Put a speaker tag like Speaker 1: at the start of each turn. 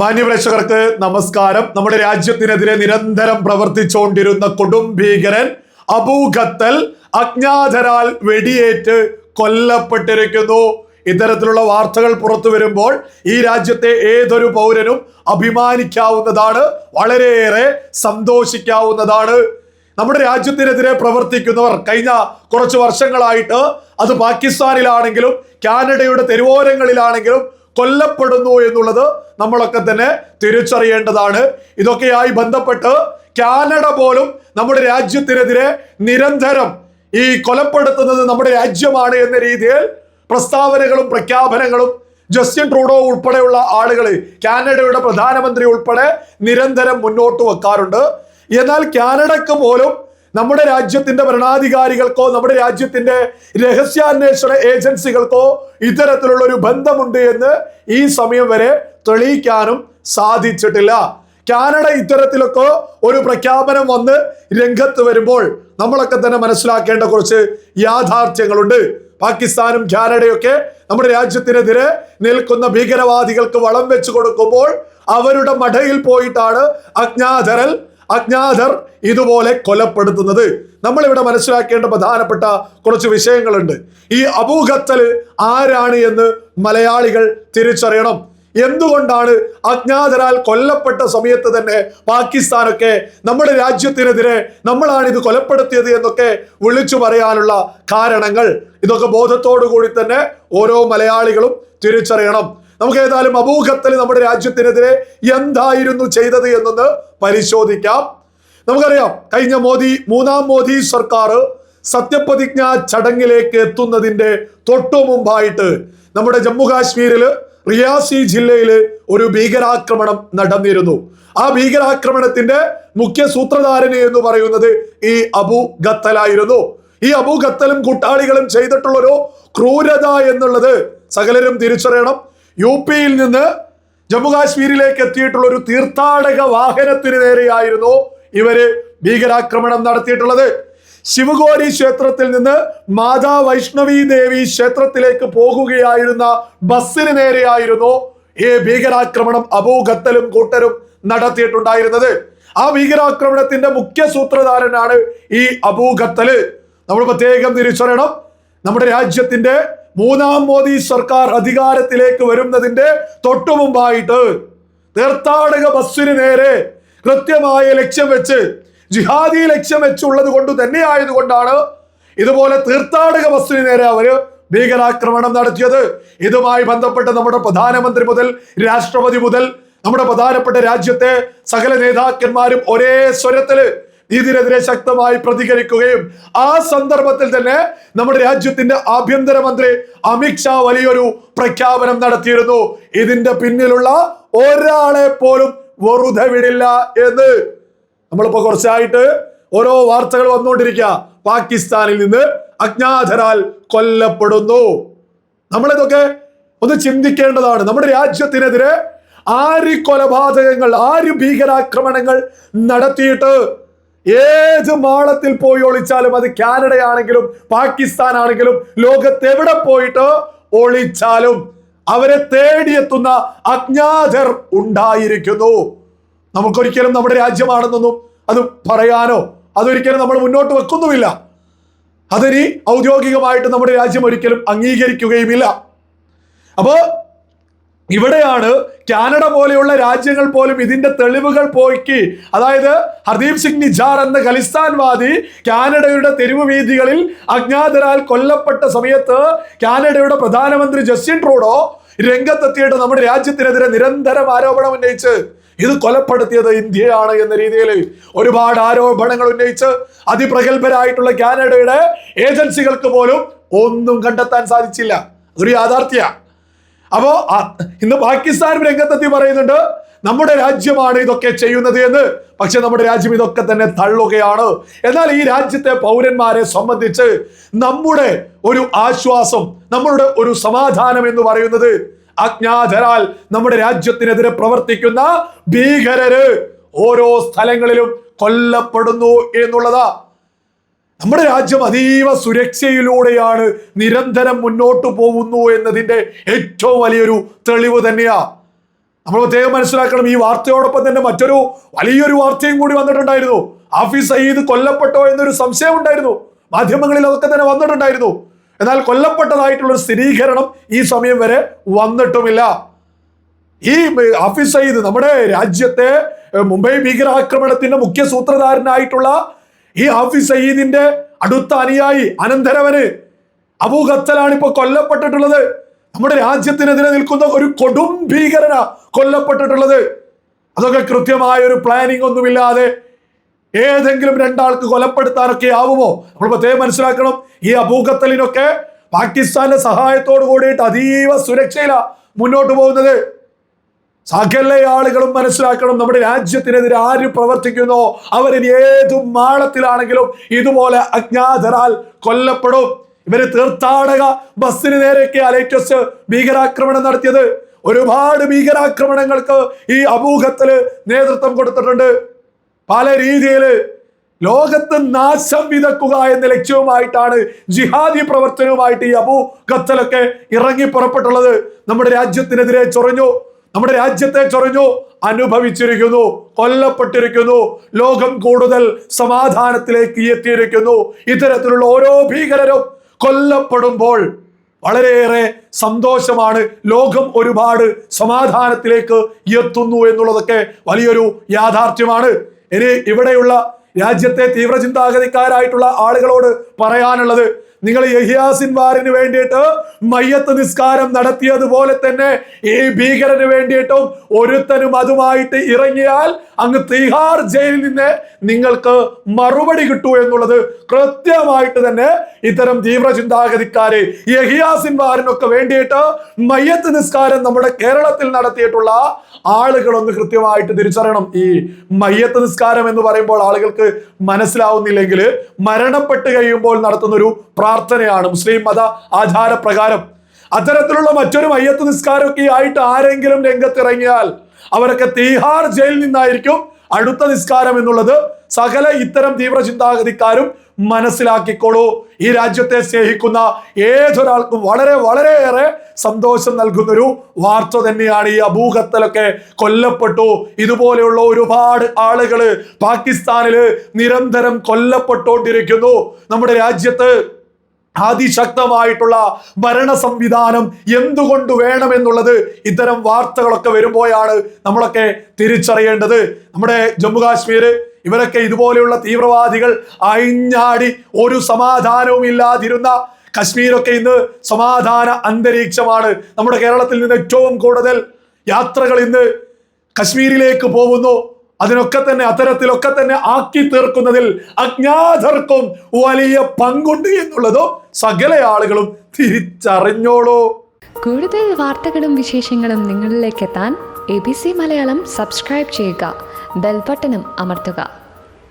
Speaker 1: മാന്യപ്രേക്ഷകർക്ക് നമസ്കാരം. നമ്മുടെ രാജ്യത്തിനെതിരെ നിരന്തരം പ്രവർത്തിച്ചുകൊണ്ടിരുന്ന കൊടും ഭീകരൻ അബൂഖത്തൽ അജ്ഞാതരാൽ വെടിയേറ്റ് കൊല്ലപ്പെട്ടിരിക്കുന്നു. ഇത്തരത്തിലുള്ള വാർത്തകൾ പുറത്തു വരുമ്പോൾ ഈ രാജ്യത്തെ ഏതൊരു പൗരനും അഭിമാനിക്കാവുന്നതാണ് വളരെയേറെ സന്തോഷിക്കാവുന്നതാണ്. നമ്മുടെ രാജ്യത്തിനെതിരെ പ്രവർത്തിക്കുന്നവർ കഴിഞ്ഞ കുറച്ച് വർഷങ്ങളായിട്ട് അത് പാകിസ്ഥാനിലാണെങ്കിലും കാനഡയുടെ തെരുവോരങ്ങളിലാണെങ്കിലും കൊല്ലപ്പെടുന്നു എന്നുള്ളത് നമ്മളൊക്കെ തന്നെ തിരിച്ചറിയേണ്ടതാണ്. ഇതൊക്കെയായി ബന്ധപ്പെട്ട് കാനഡ പോലും നമ്മുടെ രാജ്യത്തിനെതിരെ നിരന്തരം ഈ കൊലപ്പെടുത്തുന്നത് നമ്മുടെ രാജ്യമാണ് എന്ന രീതിയിൽ പ്രസ്താവനകളും പ്രഖ്യാപനങ്ങളും ജസ്റ്റിൻ ട്രൂഡോ ഉൾപ്പെടെയുള്ള ആളുകൾ കാനഡയുടെ പ്രധാനമന്ത്രി ഉൾപ്പെടെ നിരന്തരം മുന്നോട്ട് വെക്കാറുണ്ട്. എന്നാൽ കാനഡക്ക് പോലും നമ്മുടെ രാജ്യത്തിന്റെ ഭരണാധികാരികൾക്കോ നമ്മുടെ രാജ്യത്തിന്റെ രഹസ്യാന്വേഷണ ഏജൻസികൾക്കോ ഇത്തരത്തിലുള്ള ഒരു ബന്ധമുണ്ട് എന്ന് ഈ സമയം വരെ തെളിയിക്കാനും സാധിച്ചിട്ടില്ല. കാനഡ ഇത്തരത്തിലൊക്കെ ഒരു പ്രഖ്യാപനം വന്ന് രംഗത്ത് വരുമ്പോൾ നമ്മളൊക്കെ തന്നെ മനസ്സിലാക്കേണ്ട കുറച്ച് യാഥാർത്ഥ്യങ്ങളുണ്ട്. പാകിസ്ഥാനും കാനഡയൊക്കെ നമ്മുടെ രാജ്യത്തിനെതിരെ നിൽക്കുന്ന ഭീകരവാദികൾക്ക് വളം വെച്ച് കൊടുക്കുമ്പോൾ അവരുടെ മടയിൽ പോയിട്ടാണ് അജ്ഞാതരൽ അജ്ഞാതർ ഇതുപോലെ കൊലപ്പെടുത്തുന്നത്. നമ്മളിവിടെ മനസ്സിലാക്കേണ്ട പ്രധാനപ്പെട്ട കുറച്ച് വിഷയങ്ങളുണ്ട്. ഈ അബൂഖത്തൽ ആരാണ് എന്ന് മലയാളികൾ തിരിച്ചറിയണം. എന്തുകൊണ്ടാണ് അജ്ഞാതരാൽ കൊല്ലപ്പെട്ട സമയത്ത് തന്നെ പാകിസ്ഥാനൊക്കെ നമ്മുടെ രാജ്യത്തിനെതിരെ നമ്മളാണ് ഇത് കൊലപ്പെടുത്തിയത് എന്നൊക്കെ വിളിച്ചു പറയാനുള്ള കാരണങ്ങൾ? ഇതൊക്കെ ബോധത്തോടു കൂടി തന്നെ ഓരോ മലയാളികളും തിരിച്ചറിയണം. നമുക്ക് ഏതായാലും അബൂഖത്തൽ നമ്മുടെ രാജ്യത്തിനെതിരെ എന്തായിരുന്നു ചെയ്തത് എന്നൊന്ന് പരിശോധിക്കാം. നമുക്കറിയാം കഴിഞ്ഞ മോദി മൂന്നാം മോദി സർക്കാർ സത്യപ്രതിജ്ഞ ചടങ്ങിലേക്ക് എത്തുന്നതിന്റെ തൊട്ടു മുമ്പായിട്ട് നമ്മുടെ ജമ്മു കാശ്മീരിൽ റിയാസി ജില്ലയിൽ ഒരു ഭീകരാക്രമണം നടന്നിരുന്നു. ആ ഭീകരാക്രമണത്തിന്റെ മുഖ്യ സൂത്രധാരന് എന്ന് പറയുന്നത് ഈ അബു ഖത്തലായിരുന്നു ഈ അബു ഖത്തലും കൂട്ടാളികളും ചെയ്തിട്ടുള്ളൊരു ക്രൂരത എന്നുള്ളത് സകലരും തിരിച്ചറിയണം. യു പിയിൽ നിന്ന് ജമ്മു കാശ്മീരിലേക്ക് എത്തിയിട്ടുള്ള ഒരു തീർത്ഥാടക വാഹനത്തിന് നേരെയായിരുന്നു ഇവർ ഭീകരാക്രമണം നടത്തിയിട്ടുള്ളത്. ശിവഗോരി ക്ഷേത്രത്തിൽ നിന്ന് മാതാ വൈഷ്ണവി ദേവി ക്ഷേത്രത്തിലേക്ക് പോകുകയായിരുന്ന ബസ്സിന് നേരെയായിരുന്നു ഈ ഭീകരാക്രമണം അബൂഖത്തലും കൂട്ടരും നടത്തിയിട്ടുണ്ടായിരുന്നത്. ആ ഭീകരാക്രമണത്തിന്റെ മുഖ്യ സൂത്രധാരനാണ് ഈ അബൂഖത്തൽ നമ്മൾ പ്രത്യേകം തിരിച്ചറിയണം. നമ്മുടെ രാജ്യത്തിന്റെ മൂന്നാം മോദി സർക്കാർ അധികാരത്തിലേക്ക് വരുന്നതിന്റെ തൊട്ടു മുമ്പായിട്ട് തീർത്ഥാടക ബസ്സിന് നേരെ കൃത്യമായ ലക്ഷ്യം വെച്ച് ജിഹാദി ലക്ഷ്യം വെച്ചുള്ളത് കൊണ്ട് തന്നെ ആയതുകൊണ്ടാണ് ഇതുപോലെ തീർത്ഥാടക ബസ്സിന് നേരെ അവർ ഭീകരാക്രമണം നടത്തിയത്. ഇതുമായി ബന്ധപ്പെട്ട് നമ്മുടെ പ്രധാനമന്ത്രി മുതൽ രാഷ്ട്രപതി മുതൽ നമ്മുടെ പ്രധാനപ്പെട്ട രാജ്യത്തെ സകല നേതാക്കന്മാരും ഒരേ സ്വരത്തിൽ ഇതിനെതിരെ ശക്തമായി പ്രതികരിക്കുകയും ആ സന്ദർഭത്തിൽ തന്നെ നമ്മുടെ രാജ്യത്തിന്റെ ആഭ്യന്തരമന്ത്രി അമിത്ഷാ വലിയൊരു പ്രഖ്യാപനം നടത്തിയിരുന്നു. ഇതിന്റെ പിന്നിലുള്ള ഒരാളെ പോലും വെറുതെ വിടില്ല എന്ന്. നമ്മളിപ്പോ കുറച്ചായിട്ട് ഓരോ വാർത്തകൾ വന്നുകൊണ്ടിരിക്കുക. പാകിസ്ഥാനിൽ നിന്ന് അജ്ഞാതരാൽ കൊല്ലപ്പെടുന്നു. നമ്മളിതൊക്കെ ഒന്ന് ചിന്തിക്കേണ്ടതാണ്. നമ്മുടെ രാജ്യത്തിനെതിരെ ആര് കൊലപാതകങ്ങൾ ആര് ഭീകരാക്രമണങ്ങൾ നടത്തിയിട്ട് ഏത് മാളത്തിൽ പോയി ഒളിച്ചാലും അത് കാനഡ ആണെങ്കിലും പാകിസ്ഥാൻ ആണെങ്കിലും ലോകത്ത് എവിടെ പോയിട്ട് ഒളിച്ചാലും അവരെ തേടിയെത്തുന്ന അജ്ഞാതർ ഉണ്ടായിരിക്കുന്നു. നമുക്കൊരിക്കലും നമ്മുടെ രാജ്യമാണെന്നൊന്നും അത് പറയാനോ? അതൊരിക്കലും നമ്മൾ മുന്നോട്ട് വെക്കുന്നുമില്ല. അതിനി ഔദ്യോഗികമായിട്ട് നമ്മുടെ രാജ്യം ഒരിക്കലും അംഗീകരിക്കുകയുമില്ല. അപ്പോ ഇവിടെയാണ് കാനഡ പോലെയുള്ള രാജ്യങ്ങൾ പോലും ഇതിന്റെ തെളിവുകൾ പോയിക്ക് അതായത് ഹർദീപ് സിംഗ് നിജാർ എന്ന ഖലിസ്ഥാൻവാദി കാനഡയുടെ തെരുവ് വീതികളിൽ അജ്ഞാതരാൽ കൊല്ലപ്പെട്ട സമയത്ത് കാനഡയുടെ പ്രധാനമന്ത്രി ജസ്റ്റിൻ ട്രൂഡോ രംഗത്തെത്തിയിട്ട് നമ്മുടെ രാജ്യത്തിനെതിരെ നിരന്തരം ആരോപണം ഉന്നയിച്ച് ഇത് കൊലപ്പെടുത്തിയത് ഇന്ത്യയാണ് എന്ന രീതിയിൽ ഒരുപാട് ആരോപണങ്ങൾ ഉന്നയിച്ച് അതിപ്രഗത്ഭരായിട്ടുള്ള കാനഡയുടെ ഏജൻസികൾക്ക് പോലും ഒന്നും കണ്ടെത്താൻ സാധിച്ചില്ല. ഒരു യാഥാർത്ഥ്യ. അപ്പോ ഇന്ന് പാകിസ്ഥാൻ രംഗത്തെത്തി പറയുന്നുണ്ട് നമ്മുടെ രാജ്യമാണ് ഇതൊക്കെ ചെയ്യുന്നത് എന്ന്. പക്ഷെ നമ്മുടെ രാജ്യം ഇതൊക്കെ തന്നെ തള്ളുകയാണ്. എന്നാൽ ഈ രാജ്യത്തെ പൗരന്മാരെ സംബന്ധിച്ച് നമ്മുടെ ഒരു ആശ്വാസം നമ്മളുടെ ഒരു സമാധാനം എന്ന് പറയുന്നത് അജ്ഞാതരാൽ നമ്മുടെ രാജ്യത്തിനെതിരെ പ്രവർത്തിക്കുന്ന ഭീകരര് ഓരോ സ്ഥലങ്ങളിലും കൊല്ലപ്പെടുന്നു എന്നുള്ളതാ. നമ്മുടെ രാജ്യം അതീവ സുരക്ഷയിലൂടെയാണ് നിരന്തരം മുന്നോട്ട് പോകുന്നു എന്നതിന്റെ ഏറ്റവും വലിയൊരു തെളിവ് തന്നെയാ. നമ്മൾ പ്രത്യേകം മനസ്സിലാക്കണം ഈ വാർത്തയോടൊപ്പം തന്നെ മറ്റൊരു വലിയൊരു വാർത്തയും കൂടി വന്നിട്ടുണ്ടായിരുന്നു. ഹാഫിസ് സയ്യിദ് കൊല്ലപ്പെട്ടോ എന്നൊരു സംശയം ഉണ്ടായിരുന്നു. മാധ്യമങ്ങളിൽ അതൊക്കെ തന്നെ വന്നിട്ടുണ്ടായിരുന്നു. എന്നാൽ കൊല്ലപ്പെട്ടതായിട്ടുള്ള സ്ഥിരീകരണം ഈ സമയം വരെ വന്നിട്ടുമില്ല. ഈ ഹാഫിസ് സയ്യിദ് നമ്മുടെ രാജ്യത്തെ മുംബൈ ഭീകരാക്രമണത്തിന്റെ മുഖ്യ സൂത്രധാരനായിട്ടുള്ള ഈ ഹാഫിസ് സയ്യിദിന്റെ അടുത്ത അനുയായി അനന്തരവന്. അബൂ ഖത്തലാണ് ഇപ്പൊ കൊല്ലപ്പെട്ടിട്ടുള്ളത്. നമ്മുടെ രാജ്യത്തിനെതിരെ നിൽക്കുന്ന ഒരു കൊടും ഭീകരന കൊല്ലപ്പെട്ടിട്ടുള്ളത്. അതൊക്കെ കൃത്യമായ ഒരു പ്ലാനിംഗ് ഒന്നുമില്ലാതെ ഏതെങ്കിലും രണ്ടാൾക്ക് കൊലപ്പെടുത്താനൊക്കെ ആവുമോ? നമ്മൾ പ്രത്യേകം മനസ്സിലാക്കണം ഈ അബൂഖത്തലിനൊക്കെ പാകിസ്ഥാന്റെ സഹായത്തോട് കൂടിയിട്ട് അതീവ സുരക്ഷയിലാണ് മുന്നോട്ട് പോകുന്നത്. സകല ആളുകളും മനസ്സിലാക്കണം നമ്മുടെ രാജ്യത്തിനെതിരെ ആര് പ്രവർത്തിക്കുന്നു? അവരിൽ ഏതും മാളത്തിലാണെങ്കിലും ഇതുപോലെ അജ്ഞാതരാൽ കൊല്ലപ്പെടും. ഇവർ തീർത്ഥാടക ബസ്സിന് നേരെയൊക്കെ അലേറ്റസ് ഭീകരാക്രമണം നടത്തിയത്. ഒരുപാട് ഭീകരാക്രമണങ്ങൾക്ക് ഈ അഭൂഹത്തിൽ നേതൃത്വം കൊടുത്തിട്ടുണ്ട്. പല രീതിയിൽ ലോകത്ത് നാശം വിതക്കുക എന്ന ലക്ഷ്യവുമായിട്ടാണ് ജിഹാദി പ്രവർത്തനവുമായിട്ട് ഈ അബൂ ഖത്തലൊക്കെ ഇറങ്ങി പുറപ്പെട്ടുള്ളത്. നമ്മുടെ രാജ്യത്തിനെതിരെ ചൊറിഞ്ഞു. നമ്മുടെ രാജ്യത്തെ ചൊറിഞ്ഞു അനുഭവിച്ചിരിക്കുന്നു കൊല്ലപ്പെട്ടിരിക്കുന്നു ലോകം കൂടുതൽ സമാധാനത്തിലേക്ക് എത്തിയിരിക്കുന്നു. ഇത്തരത്തിലുള്ള ഓരോ ഭീകരരും കൊല്ലപ്പെടുമ്പോൾ വളരെയേറെ സന്തോഷമാണ്. ലോകം ഒരുപാട് സമാധാനത്തിലേക്ക് എത്തുന്നു എന്നുള്ളതൊക്കെ വലിയൊരു യാഥാർത്ഥ്യമാണ്. ഇനി ഇവിടെയുള്ള രാജ്യത്തെ തീവ്ര ചിന്താഗതിക്കാരായിട്ടുള്ള ആളുകളോട് പറയാനുള്ളത് നിങ്ങൾ യഹിയാസിൻ വാറിന് വേണ്ടിയിട്ട് മയ്യത്ത് നിസ്കാരം നടത്തിയതുപോലെ തന്നെ ഈ ഭീകരന് വേണ്ടിയിട്ടും ഒരുത്തനും അതുമായിട്ട് ഇറങ്ങിയാൽ അങ്ങ് തീഹാർ ജയിലിൽ നിന്ന് നിങ്ങൾക്ക് മറുപടി കിട്ടൂ എന്നുള്ളത് കൃത്യമായിട്ട് തന്നെ ഇത്തരം തീവ്ര ചിന്താഗതിക്കാരെ യഹിയാസിൻ വാറിനൊക്കെ വേണ്ടിയിട്ട് മയ്യത്ത് നിസ്കാരം നമ്മുടെ കേരളത്തിൽ നടത്തിയിട്ടുള്ള ആളുകളൊന്ന് കൃത്യമായിട്ട് തിരിച്ചറിയണം. ഈ മയ്യത്ത് നിസ്കാരം എന്ന് പറയുമ്പോൾ ആളുകൾക്ക് മനസ്സിലാവുന്നില്ലെങ്കിൽ മരണപ്പെട്ട് കഴിയുമ്പോൾ നടത്തുന്ന ഒരു പ്രാർത്ഥനയാണ്. മുസ്ലിം മത ആചാരപ്രകാരം അത്തരത്തിലുള്ള മറ്റൊരു മയ്യത്ത് നിസ്കാരമൊക്കെ ആയിട്ട് ആരെങ്കിലും രംഗത്തിറങ്ങിയാൽ അവരൊക്കെ തീഹാർ ജയിലിൽ നിന്നായിരിക്കും അടുത്ത നിസ്കാരം എന്നുള്ളത്. സകല ഇത്തരം തീവ്ര ചിന്താഗതിക്കാരും മനസ്സിലാക്കിക്കോളൂ. ഈ രാജ്യത്തെ സ്നേഹിക്കുന്ന ഏതൊരാൾക്കും വളരെ വളരെയേറെ സന്തോഷം നൽകുന്നൊരു വാർത്ത തന്നെയാണ് ഈ അബൂഖത്തലൊക്കെ കൊല്ലപ്പെട്ടു. ഇതുപോലെയുള്ള ഒരുപാട് ആളുകൾ പാകിസ്ഥാനിൽ നിരന്തരം കൊല്ലപ്പെട്ടുകൊണ്ടിരിക്കുന്നു നമ്മുടെ രാജ്യത്ത് അതിശക്തമായിട്ടുള്ള ഭരണ സംവിധാനം എന്തുകൊണ്ട് വേണമെന്നുള്ളത് ഇത്തരം വാർത്തകളൊക്കെ വരുമ്പോഴാണ് നമ്മളൊക്കെ തിരിച്ചറിയേണ്ടത്. നമ്മുടെ ജമ്മു കാശ്മീർ ഇവരൊക്കെ ഇതുപോലെയുള്ള തീവ്രവാദികൾ അഴിഞ്ഞാടി ഒരു സമാധാനവും ഇല്ലാതിരുന്ന കശ്മീരൊക്കെ ഇന്ന് സമാധാന അന്തരീക്ഷമാണ്. നമ്മുടെ കേരളത്തിൽ നിന്ന് ഏറ്റവും കൂടുതൽ യാത്രകൾ ഇന്ന് കശ്മീരിലേക്ക് പോകുന്നു. അതിനൊക്കെ തന്നെ അത്തരത്തിലൊക്കെ തന്നെ ആക്കി തീർക്കുന്നതിൽ അജ്ഞാതർക്കും വലിയ പങ്കുണ്ട് എന്നുള്ളതും സകല ആളുകളും തിരിച്ചറിഞ്ഞോളൂ.
Speaker 2: കൂടുതൽ വാർത്തകളും വിശേഷങ്ങളും നിങ്ങളിലേക്ക് എത്താൻ A B C Malayalam subscribe ചെയ്യുക. ബെൽബട്ടനും അമർത്തുക